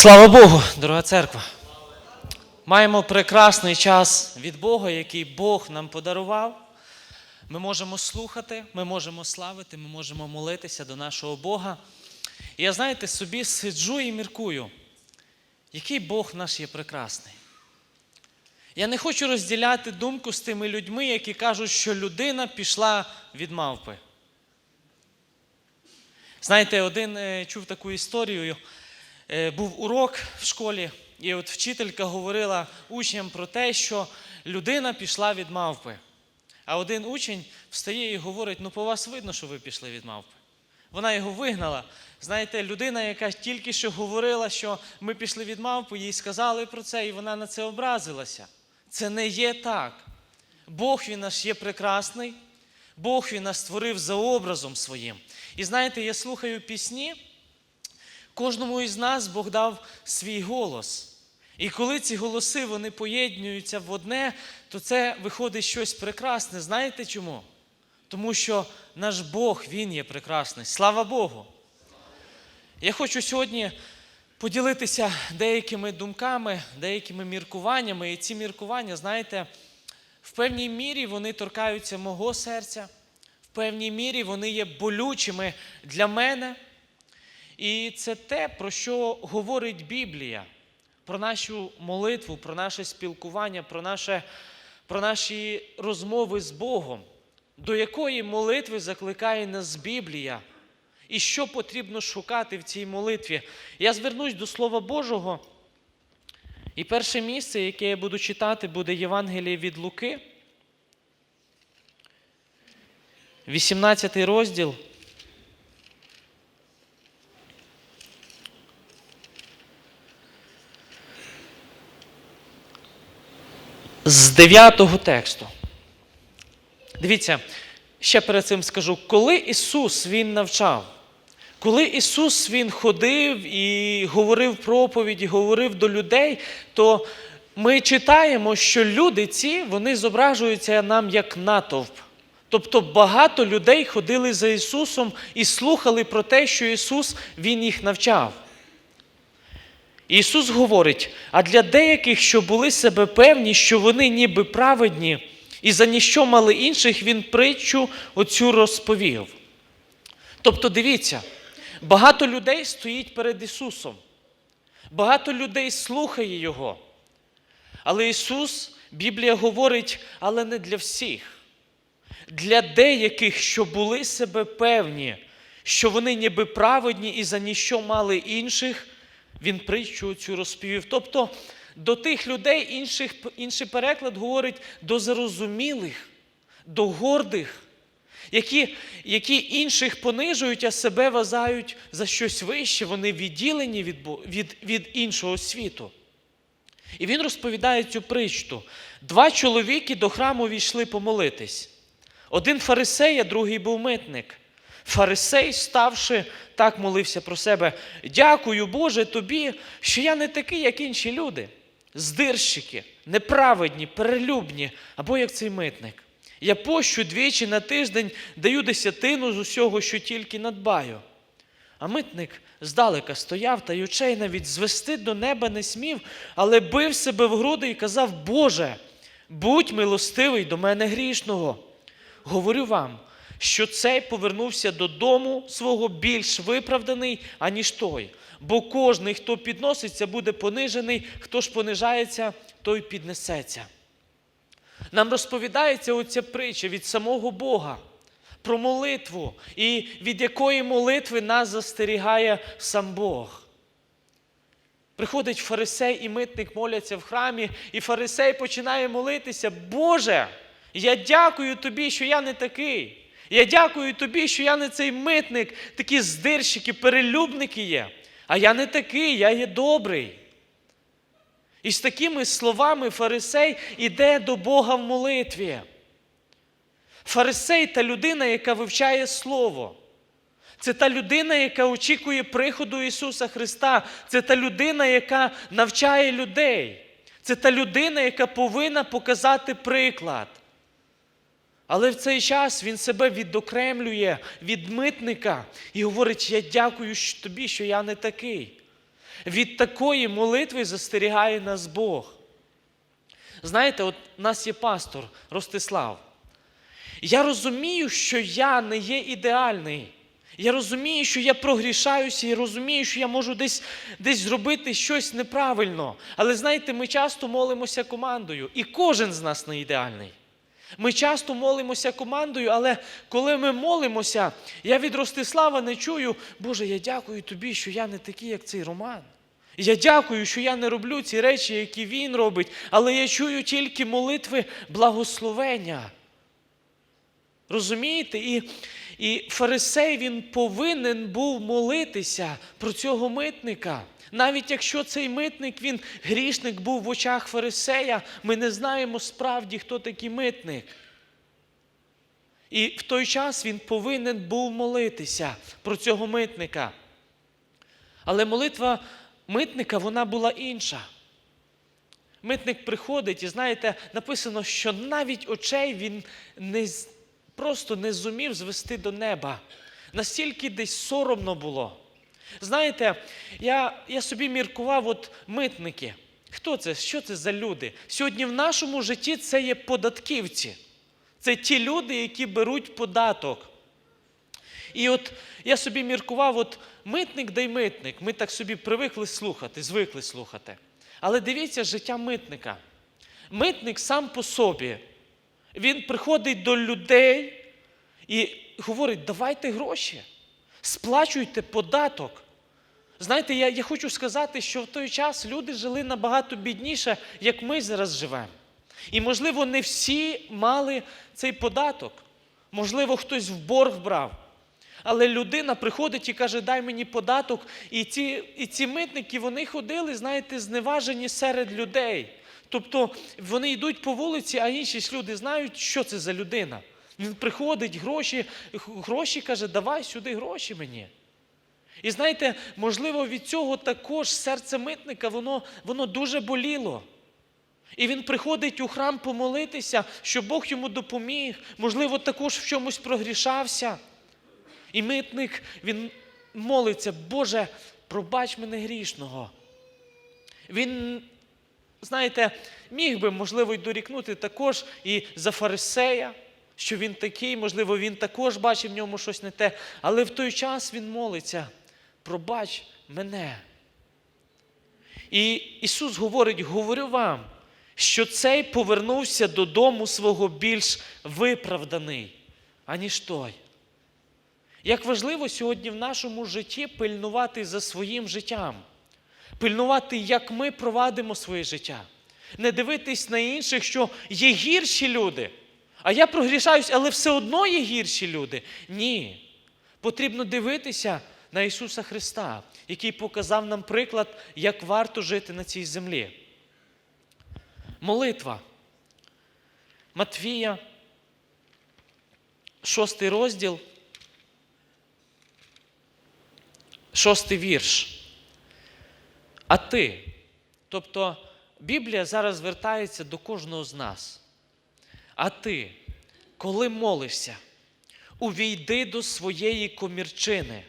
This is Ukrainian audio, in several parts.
Слава Богу, дорога церква. Маємо прекрасний час від Бога, який Бог нам подарував. Ми можемо слухати, ми можемо славити, ми можемо молитися до нашого Бога. І я, знаєте, собі сиджу і міркую, який Бог наш є прекрасний. Я не хочу розділяти думку з тими людьми, які кажуть, що людина пішла від мавпи. Знаєте, один е, чув таку історію. Е, Був урок в школі, і от вчителька говорила учням про те, що людина пішла від мавпи. А один учень встає і говорить: ну по вас видно, що ви пішли від мавпи. Вона його вигнала. Знаєте, людина, яка тільки що говорила, що ми пішли від мавпи, їй сказали про це, і вона на це образилася. Це не є так. Бог він наш є прекрасний, Бог він нас створив за образом своїм. І знаєте, я слухаю пісні. Кожному із нас Бог дав свій голос. І коли ці голоси вони поєднуються в одне, то це виходить щось прекрасне. Знаєте чому? Тому що наш Бог, Він є прекрасний. Слава Богу! Я хочу сьогодні поділитися деякими думками, деякими міркуваннями. І ці міркування, знаєте, в певній мірі вони торкаються мого серця, в певній мірі вони є болючими для мене. І це те, про що говорить Біблія, про нашу молитву, про наше спілкування, про, наше, про наші розмови з Богом, до якої молитви закликає нас Біблія, і що потрібно шукати в цій молитві. Я звернусь до Слова Божого. І перше місце, яке я буду читати, буде Євангеліє від Луки, 18 розділ. з 9 тексту. Дивіться, ще перед цим скажу, коли Ісус Він навчав, коли Ісус Він ходив і говорив проповіді, говорив до людей, то ми читаємо, що люди ці вони зображуються нам як натовп. Тобто багато людей ходили за Ісусом і слухали про те, що Ісус Він їх навчав. Ісус говорить: а для деяких, що були себе певні, що вони ніби праведні, і за ніщо мали інших, Він притчу оцю розповів. Тобто, дивіться, багато людей стоїть перед Ісусом, багато людей слухає Його. Але Ісус, Біблія говорить, але не для всіх. Для деяких, що були себе певні, що вони ніби праведні і за ніщо мали інших, він притчу цю розповів. Тобто до тих людей інших, інший переклад говорить до зарозумілих, до гордих, які, які інших понижують, а себе вважають за щось вище, вони відділені від, від, від іншого світу. І він розповідає цю притчу. Два чоловіки до храму війшли помолитись. Один фарисей, а другий був митник. Фарисей, ставши, так молився про себе. Дякую, Боже, тобі, що я не такий, як інші люди. Здирщики, неправедні, перелюбні, або як цей митник. Я пощу двічі на тиждень даю десятину з усього, що тільки надбаю. А митник здалека стояв та й очей навіть звести до неба не смів, але бив себе в груди і казав: Боже, будь милостивий до мене грішного. Говорю вам, що цей повернувся додому свого більш виправданий, аніж той. Бо кожний, хто підноситься, буде понижений, хто ж понижається, той піднесеться. Нам розповідається оця притча від самого Бога про молитву, і від якої молитви нас застерігає сам Бог. Приходить фарисей і митник моляться в храмі, і фарисей починає молитися. Боже, я дякую тобі, що я не такий. Я дякую тобі, що я не цей митник, такі здирщики, перелюбники є. А я не такий, я є добрий. І з такими словами фарисей іде до Бога в молитві. Фарисей та людина, яка вивчає Слово. Це та людина, яка очікує приходу Ісуса Христа. Це та людина, яка навчає людей. Це та людина, яка повинна показати приклад. Але в цей час він себе відокремлює від митника і говорить: Я дякую тобі, що я не такий. Від такої молитви застерігає нас Бог. Знаєте, от у нас є пастор Ростислав. Я розумію, що я не є ідеальний. Я розумію, що я прогрішаюся, і розумію, що я можу десь, десь зробити щось неправильно. Але знаєте, ми часто молимося командою, і кожен з нас не ідеальний. Ми часто молимося командою, але коли ми молимося, я від Ростислава не чую, Боже, я дякую тобі, що я не такий, як цей Роман. Я дякую, що я не роблю ці речі, які він робить, але я чую тільки молитви благословення. Розумієте? І, і фарисей він повинен був молитися про цього митника. Навіть якщо цей митник, він грішник був в очах фарисея, ми не знаємо справді, хто такий митник. І в той час він повинен був молитися про цього митника. Але молитва митника вона була інша. Митник приходить, і знаєте, написано, що навіть очей він не, просто не зумів звести до неба. Настільки десь соромно було. Знаєте, я, я собі міркував, от митники. Хто це? Що це за люди? Сьогодні в нашому житті це є податківці. Це ті люди, які беруть податок. І от я собі міркував, от митник дай митник. Ми так собі привикли слухати, звикли слухати. Але дивіться життя митника. Митник сам по собі. Він приходить до людей і говорить: давайте гроші, сплачуйте податок. Знаєте, я, я хочу сказати, що в той час люди жили набагато бідніше, як ми зараз живемо. І, можливо, не всі мали цей податок. Можливо, хтось в борг брав. Але людина приходить і каже, дай мені податок. І ці, і ці митники вони ходили, знаєте, зневажені серед людей. Тобто вони йдуть по вулиці, а інші люди знають, що це за людина. Він приходить, гроші, гроші каже, давай сюди гроші мені. І знаєте, можливо, від цього також серце митника, воно, воно дуже боліло. І він приходить у храм помолитися, щоб Бог йому допоміг, можливо, також в чомусь прогрішався. І митник, він молиться, Боже, пробач мене грішного. Він, знаєте, міг би, можливо, й дорікнути також і за фарисея, що він такий, можливо, він також бачив в ньому щось не те. Але в той час він молиться, пробач мене. І Ісус говорить: говорю вам, що цей повернувся додому свого більш виправданий, аніж той. Як важливо сьогодні в нашому житті пильнувати за своїм життям, пильнувати, як ми провадимо своє життя, не дивитись на інших, що є гірші люди. А я прогрішаюсь, але все одно є гірші люди. Ні. Потрібно дивитися на Ісуса Христа, який показав нам приклад, як варто жити на цій землі. Молитва. Матвія, шостий розділ. Шостий вірш. А ти. Тобто Біблія зараз звертається до кожного з нас. А ти, коли молишся, увійди до своєї комірчини,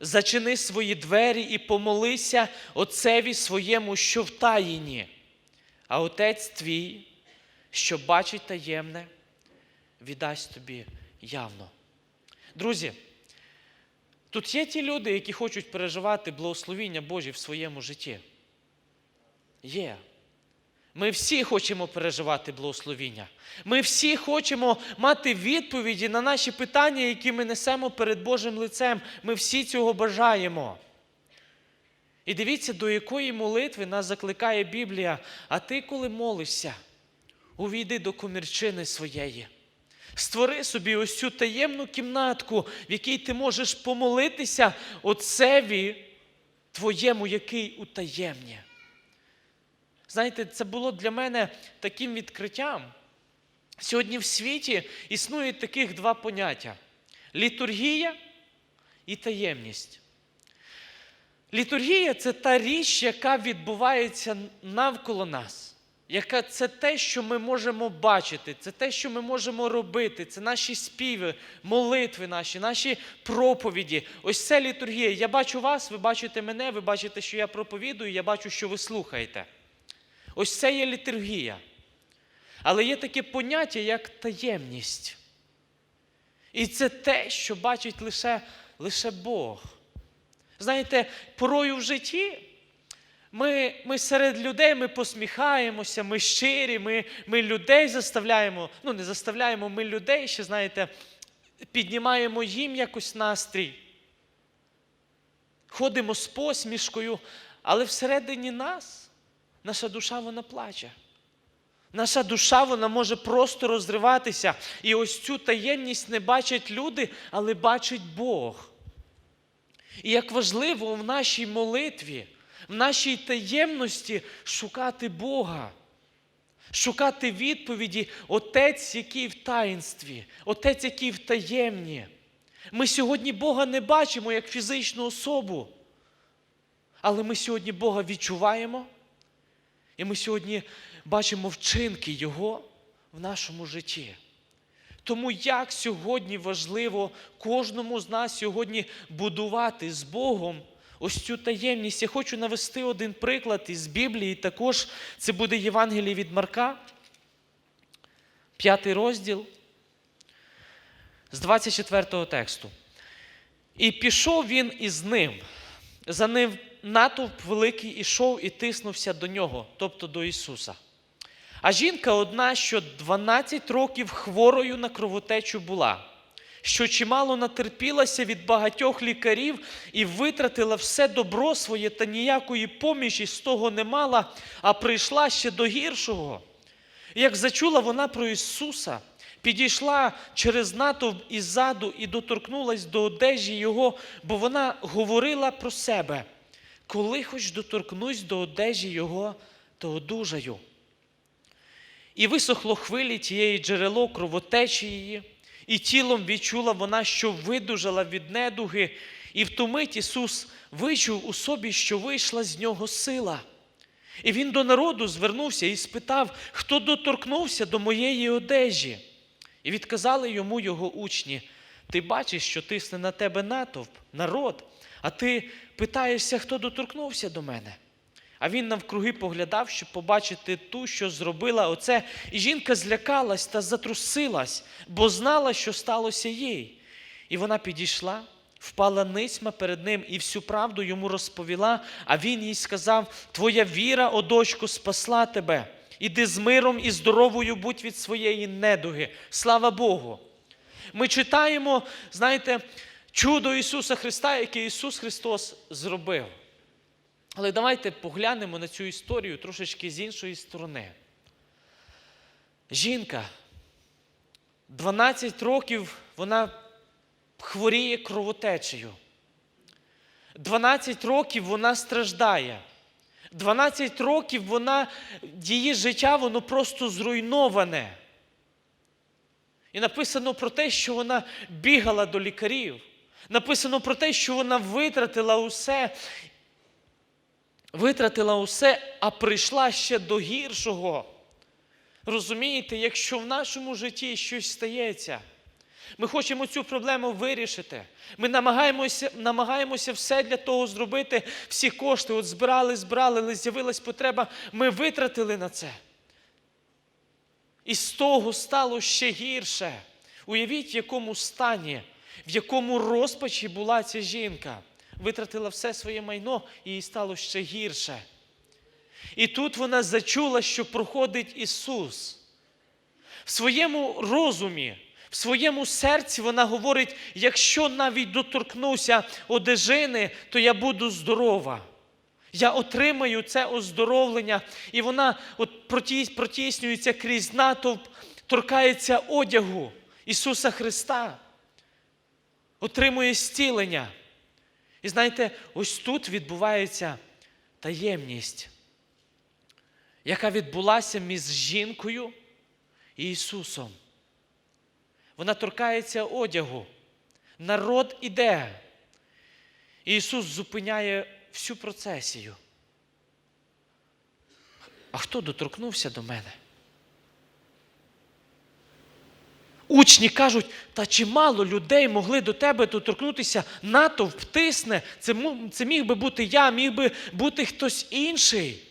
зачини свої двері і помолися Отцеві своєму, що в таїні. А Отець твій, що бачить таємне, віддасть тобі явно. Друзі, Тут є ті люди, які хочуть переживати благословіння Божі в своєму житті. Є. Ми всі хочемо переживати благословіння. Ми всі хочемо мати відповіді на наші питання, які ми несемо перед Божим лицем. Ми всі цього бажаємо. І дивіться, до якої молитви нас закликає Біблія. А ти, коли молишся, увійди до комірчини своєї. Створи собі ось цю таємну кімнатку, в якій ти можеш помолитися Отцеві твоєму, який утаємні. Знаєте, це було для мене таким відкриттям. Сьогодні в світі існує таких два поняття: літургія і таємність. Літургія це та річ, яка відбувається навколо нас, яка це те, що ми можемо бачити, це те, що ми можемо робити, це наші співи, молитви наші, наші проповіді. Ось це літургія. Я бачу вас, ви бачите мене, ви бачите, що я проповідую, я бачу, що ви слухаєте. Ось це є літургія. Але є таке поняття, як таємність. І це те, що бачить лише, лише Бог. Знаєте, порою в житті ми, ми серед людей ми посміхаємося, ми щирі, ми, ми людей заставляємо, ну не заставляємо, ми людей ще, знаєте, піднімаємо їм якось настрій. Ходимо з посмішкою, але всередині нас наша душа вона плаче. Наша душа вона може просто розриватися. І ось цю таємність не бачать люди, але бачить Бог. І як важливо в нашій молитві, в нашій таємності шукати Бога, шукати відповіді, Отець, який в таїнстві, Отець, який в таємні. Ми сьогодні Бога не бачимо як фізичну особу, але ми сьогодні Бога відчуваємо, і ми сьогодні бачимо вчинки Його в нашому житті. Тому як сьогодні важливо кожному з нас сьогодні будувати з Богом ось цю таємність. Я хочу навести один приклад із Біблії. Також це буде Євангеліє від Марка, п'ятий розділ з 24 тексту. І пішов він із ним. За ним натовп великий ішов і тиснувся до нього, тобто до Ісуса. А жінка одна, що 12 років хворою на кровотечу була, що чимало натерпілася від багатьох лікарів і витратила все добро своє та ніякої поміжі з того не мала, а прийшла ще до гіршого. Як зачула вона про Ісуса, підійшла через натовп іззаду і доторкнулась до одежі Його, бо вона говорила про себе. Коли хоч доторкнусь до одежі Його, то одужаю. І висохло хвилі тієї джерело кровотечі її, і тілом відчула вона, що видужала від недуги, і в ту мить Ісус вичув у собі, що вийшла з нього сила. І він до народу звернувся і спитав, хто доторкнувся до моєї одежі. І відказали йому його учні: Ти бачиш, що тисне на тебе натовп, народ, а ти питаєшся, хто доторкнувся до мене. А він навкруги поглядав, щоб побачити ту, що зробила оце. І жінка злякалась та затрусилась, бо знала, що сталося їй. І вона підійшла, впала ницьма перед ним і всю правду йому розповіла. А він їй сказав: Твоя віра, о дочко, спасла тебе. Іди з миром і здоровою будь від своєї недуги. Слава Богу! Ми читаємо, знаєте, чудо Ісуса Христа, яке Ісус Христос зробив. Але давайте поглянемо на цю історію трошечки з іншої сторони. Жінка 12 років вона хворіє кровотечею. 12 років вона страждає. 12 років вона, її життя воно просто зруйноване. І написано про те, що вона бігала до лікарів. Написано про те, що вона витратила усе, витратила усе, а прийшла ще до гіршого. Розумієте, якщо в нашому житті щось стається, ми хочемо цю проблему вирішити. Ми намагаємося намагаємося все для того зробити, всі кошти. От збирали, збирали, але з'явилась потреба, ми витратили на це. І з того стало ще гірше. Уявіть, в якому стані, в якому розпачі була ця жінка. Витратила все своє майно і їй стало ще гірше. І тут вона зачула, що проходить Ісус. В своєму розумі, в своєму серці вона говорить: якщо навіть доторкнуся одежини, то я буду здорова. Я отримаю це оздоровлення. І вона от протіснюється крізь натовп, торкається одягу Ісуса Христа, отримує зцілення. І знаєте, ось тут відбувається таємність, яка відбулася між жінкою і Ісусом. Вона торкається одягу. Народ іде. І Ісус зупиняє всю процесію. а хто доторкнувся до мене? Учні кажуть, та чимало людей могли до тебе доторкнутися, натовп тисне, це, це міг би бути я, міг би бути хтось інший.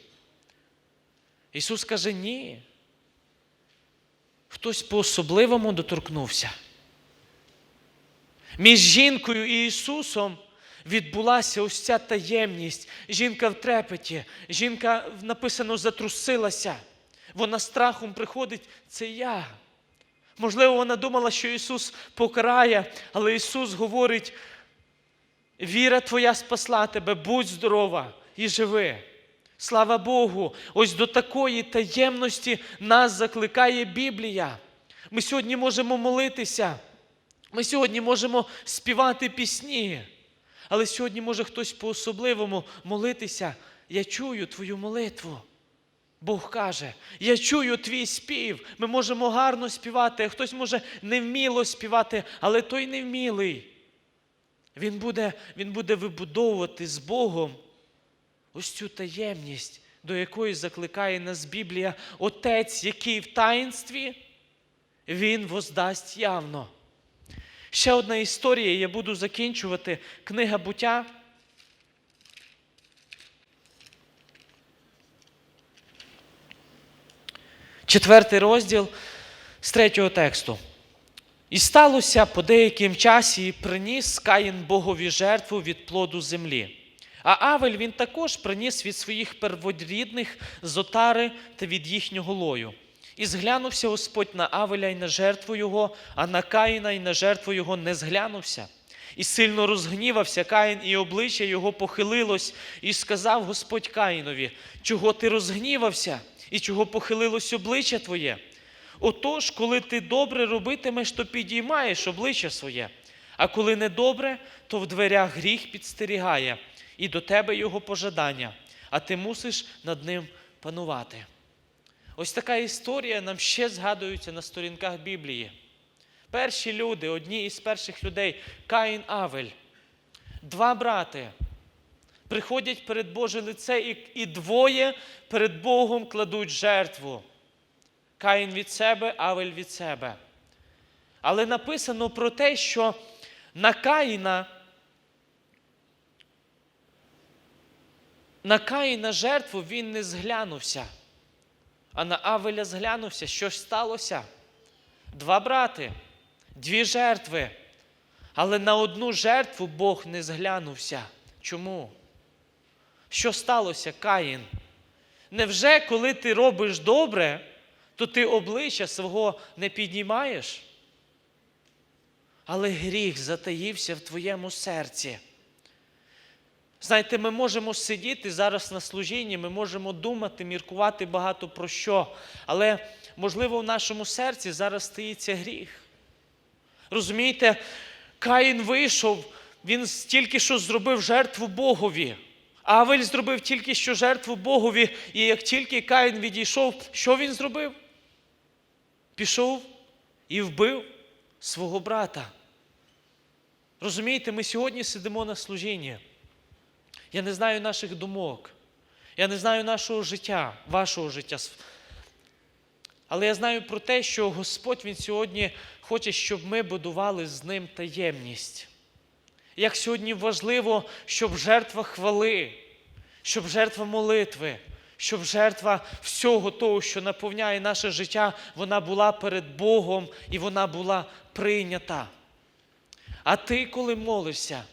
Ісус каже, ні. Хтось по-особливому доторкнувся. Між жінкою і Ісусом відбулася ось ця таємність. Жінка в трепеті, жінка написано затрусилася. Вона страхом приходить, це я. Можливо, вона думала, що Ісус покарає, але Ісус говорить: віра твоя спасла тебе, будь здорова і живи. Слава Богу! Ось до такої таємності нас закликає Біблія. Ми сьогодні можемо молитися, ми сьогодні можемо співати пісні, але сьогодні може хтось по-особливому молитися. Я чую твою молитву. Бог каже, я чую твій спів. Ми можемо гарно співати, хтось може невміло співати, але той невмілий. Він буде, він буде вибудовувати з Богом ось цю таємність, до якої закликає нас Біблія, Отець, який в таїнстві, Він воздасть явно. Ще одна історія, я буду закінчувати. Книга буття. Четвертий розділ з третього тексту. І сталося по деяким часі, і приніс Каїн Богові жертву від плоду землі. А Авель він також приніс від своїх перворідних з отари та від їхнього лою. І зглянувся Господь на Авеля і на жертву його, а на Каїна і на жертву його не зглянувся. І сильно розгнівався Каїн, і обличчя його похилилось, і сказав Господь Каїнові, чого ти розгнівався, і чого похилилось обличчя твоє? Отож, коли ти добре робитимеш, то підіймаєш обличчя своє, а коли недобре, то в дверях гріх підстерігає, і до тебе його пожадання, а ти мусиш над ним панувати. Ось така історія нам ще згадується на сторінках Біблії. Перші люди, одні із перших людей, Каїн Авель, два брати, приходять перед Боже лице і, і двоє перед Богом кладуть жертву. Каїн від себе, Авель від себе. Але написано про те, що на Каїна, на Каїна жертву він не зглянувся, а на Авеля зглянувся. Що ж сталося? Два брати, дві жертви. Але на одну жертву Бог не зглянувся. Чому? Що сталося, Каїн? Невже, коли ти робиш добре, то ти обличчя свого не піднімаєш? Але гріх затаївся в твоєму серці. Знаєте, ми можемо сидіти зараз на служінні, ми можемо думати, міркувати багато про що, але, можливо, в нашому серці зараз стоїться гріх. Розумієте, Каїн вийшов, він тільки що зробив жертву Богові. А Авель зробив тільки що жертву Богові, і як тільки Каїн відійшов, що він зробив? Пішов і вбив свого брата. Розумієте, ми сьогодні сидимо на служінні. Я не знаю наших думок, я не знаю нашого життя, вашого життя. Але я знаю про те, що Господь Він сьогодні хоче, щоб ми будували з ним таємність. Як сьогодні важливо, щоб жертва хвали, щоб жертва молитви, щоб жертва всього того, що наповняє наше життя, вона була перед Богом і вона була прийнята. А ти, коли молишся,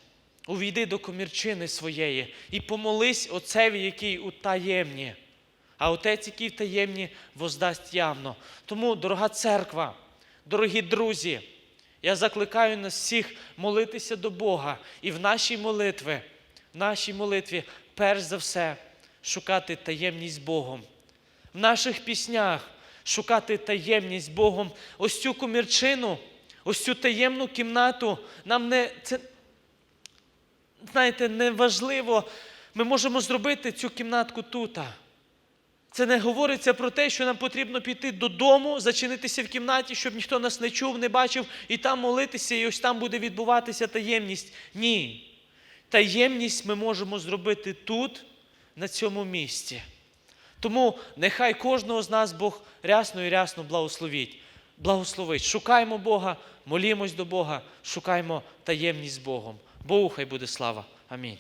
увійди до комірчини своєї і помолись Отцеві, який у таємні. А Отець, який в таємні, воздасть явно. Тому, дорога церква, дорогі друзі, я закликаю нас всіх молитися до Бога і в нашій молитві, в нашій молитві, перш за все, шукати таємність Богом. В наших піснях шукати таємність Богом. Ось цю комірчину, ось цю таємну кімнату. Нам не це, знаєте, не важливо. Ми можемо зробити цю кімнатку тут. Це не говориться про те, що нам потрібно піти додому, зачинитися в кімнаті, щоб ніхто нас не чув, не бачив, і там молитися, і ось там буде відбуватися таємність. Ні. Таємність ми можемо зробити тут, на цьому місці. Тому нехай кожного з нас Бог рясно і рясно благословить. Благословить. Шукаймо Бога, молімось до Бога, шукаймо таємність з Богом. Богу хай буде слава. Амінь.